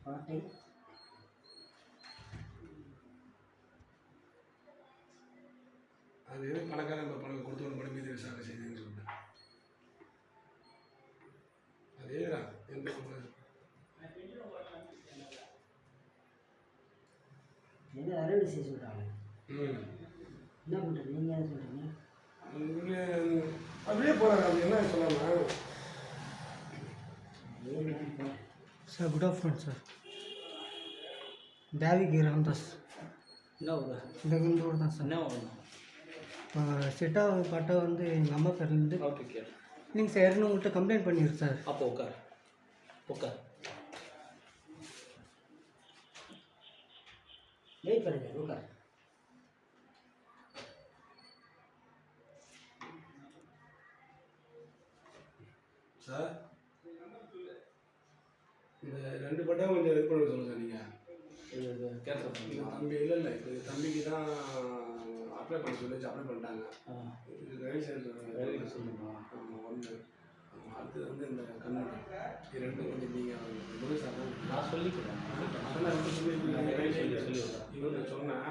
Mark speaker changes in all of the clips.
Speaker 1: பாட்டை
Speaker 2: அது எது பணக்காரன் இப்போ பணம் கொடுத்து ஒரு படம் மீது விசாரணை செய்யுதுன்னு சொல்லிட்டேன் அதேதான் எந்த ஒரு-
Speaker 1: என்ன அறுவடை செய்ய சொல்கிறாங்க என்ன பண்ணுறது நீங்கள் என்ன சொல்கிறீங்க
Speaker 2: அப்படியே போகிறாங்க அப்படி என்ன சொல்லலாம்
Speaker 3: சார் குட் ஆஃப்டர்நூன் சார் தேவிக்கு ராம்தாஸ்
Speaker 4: என்ன ஒரு
Speaker 3: இந்த இந்த ஊர் தான் சார்
Speaker 4: என்ன ஒரு
Speaker 3: செட்டா பாட்டா வந்து எங்கள் அம்மா பேர்லேருந்து
Speaker 4: ஓகே கேளு
Speaker 3: இல்லைங்க சார் யாருன்னு உங்கள்கிட்ட கம்ப்ளைண்ட் பண்ணியிருக்கு சார்
Speaker 4: அப்போ உட்கார். உட்கார்.
Speaker 1: வெயிட் பண்ணுங்க உட்கார்.
Speaker 2: சார் இந்த ரெண்டு பட்டம் கொஞ்சம் இது பண்ண சொல்லுங்க நீங்கள்
Speaker 4: இது இது பண்ணிக்கலாம்
Speaker 2: தம்பி இல்லை இல்லை இப்போ தம்பிக்கு தான் அப்ளை பண்ண சொல்லிச்சு அப்ளை பண்ணிட்டாங்க. இது ரவிசன்
Speaker 4: வேலைக்கு சொல்லணுமா
Speaker 2: ஆமாம் ஒன்று அடுத்தது வந்து இந்த கண்ணன். இது ரெண்டும் கொஞ்சம் நீங்கள் முழு சார்
Speaker 4: நான் சொல்லிக்கிறேன்.
Speaker 2: சொல்லி
Speaker 4: சொல்லி சொல்லி விடுறேன்
Speaker 2: இவர்கிட்ட சொன்னேன்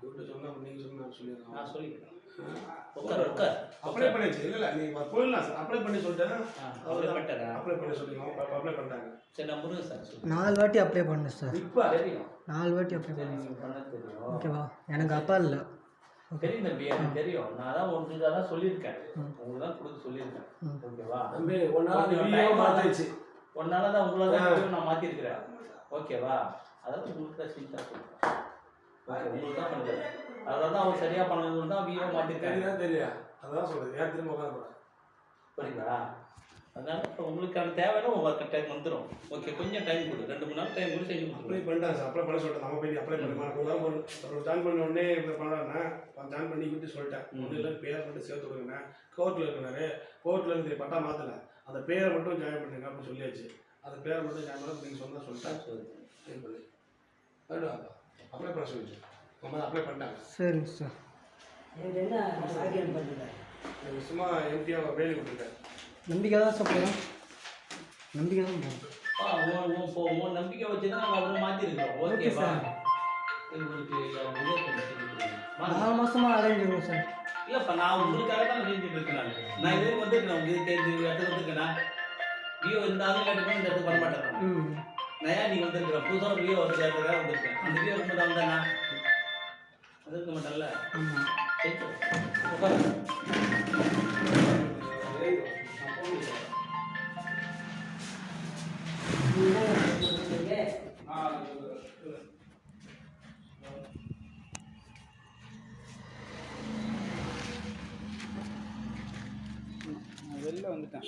Speaker 2: இவர்கிட்ட சொன்னா அப்புறம் நீங்கள் சொன்னா சொல்லிடுறோம்
Speaker 4: நான் சொல்லிக்கிறேன். உட்கார் உட்கார்.
Speaker 2: அப்ளை பண்ணிச்சு இல்லை இல்லை நீங்கள் போயிடலாம் சார் அப்ளை பண்ணி சொல்லிட்டேன்
Speaker 4: அப்ளை பண்ணிட்டேரா?
Speaker 2: அப்ளை பண்ணி சொல்லிடுவோம். அப்ளை பண்ணிட்டாங்க.
Speaker 4: சரி நான் முருகன் சார் சொல்லுங்கள்
Speaker 3: நாலு வாட்டி அப்ளை பண்ணேன் சார்
Speaker 2: இப்போ?
Speaker 4: தெரியும்.
Speaker 3: நாலு வாட்டி அப்ளை பண்ணேன்
Speaker 4: நீங்கள் பண்ண தெரியும்.
Speaker 3: ஓகேவா எனக்கு அப்பா இல்லை.
Speaker 4: தெரியும் தம்பி எனக்கு தெரியும். நான் தான் உங்களுக்கு தான் சொல்லியிருக்கேன். உங்களுக்கு தான் கொடுக்க சொல்லியிருக்கேன். ஓகேவா
Speaker 2: தம்பி ஒரு நாள் அந்த வீடியோ மாற்றிடுச்சு
Speaker 4: ஒன்னால தான் உங்களால தான் நான் மாற்றிருக்கிறேன் ஓகேவா அதாவது உங்களுக்கு தான் சிந்தா சொல்லுறேன் ஓகே உங்களுக்கு தான் பண்ணுறேன் அதனால தான் அவர் சரியாக பண்ணணும் தான் வீடியோ மாற்றிருக்காரு
Speaker 2: தெரியுதா தெரியா அதான் சொல்றது ஏன் திரும்ப உட்காந்து
Speaker 4: புரியுங்களா அதனால இப்போ உங்களுக்கான தேவைன்னா உங்களுக்கு டைம் வந்துடும் ஓகே கொஞ்சம் டைம் கொடு. ரெண்டு மூணு நாள் டைம் கூட செஞ்சு
Speaker 2: அப்ளை பண்ணிட்டாங்க சார். அப்ளை பண்ண சொல்லிட்டேன். நம்ம போய் அப்ளை பண்ணுமா? அப்புறம் அப்புறம் ஜாயின் பண்ண உடனே இப்போ பண்ணாருன்னா ஜாயின் பண்ணி விட்டு சொல்லிட்டேன். ஒன்றும் இல்லை பேரை மட்டும் சேர்த்து விடுங்க கோர்ட்டில் இருக்கிறாரு. கோர்ட்டில் இருந்து பட்டா மாற்றலை அந்த பேரை மட்டும் ஜாயின் பண்ணுங்க அப்படின்னு சொல்லியாச்சு. அந்த பேரை மட்டும் ஜாயின் பண்ண நீங்கள் சொன்னா சொல்லிட்டேன். ஜாயின் பண்ணி அப்ளை பண்ண சொல்லிச்சு அம்மா அப்ளை பண்ணிட்டாங்க
Speaker 3: சரிங்க சார்
Speaker 1: எனக்கு என்ன பண்ணுங்க
Speaker 2: எனக்கு சும்மா எம்டியாக வேலி விட்டுருக்கேன்
Speaker 3: நம்பிக்கை தான் சார் போகிறோம் நம்பிக்கை தான் போகிறோம்
Speaker 4: ஆ உன் உன் நம்பிக்கை வச்சு தான் நம்ம அப்புறம் மாற்றிருக்கோம் ஓகேவா
Speaker 3: சார்.
Speaker 4: உங்களுக்கு.
Speaker 3: நாலு மாதமாக அலைஞ்சிருக்கோம் சார்
Speaker 4: இல்லப்பா நான் உங்களுக்காக தான் செஞ்சுட்டு இருக்கேன் நான். இது வந்திருக்கேன் உங்களுக்கு தெரிஞ்சு இந்த வியோ இருந்தாலும் கேட்டு இந்த இடத்துக்கு வர மாட்டேன் ஏன் நீங்க வந்திருக்கிறேன் புதுசாக வியோ ஒரு சேர்த்துக்காக வந்திருக்கேன். அந்த வியோ ரொம்ப தான்? தானா வந்திருக்க மாட்டேன்ல?
Speaker 3: ஆமாம்
Speaker 5: வெளில வந்துட்டேன்.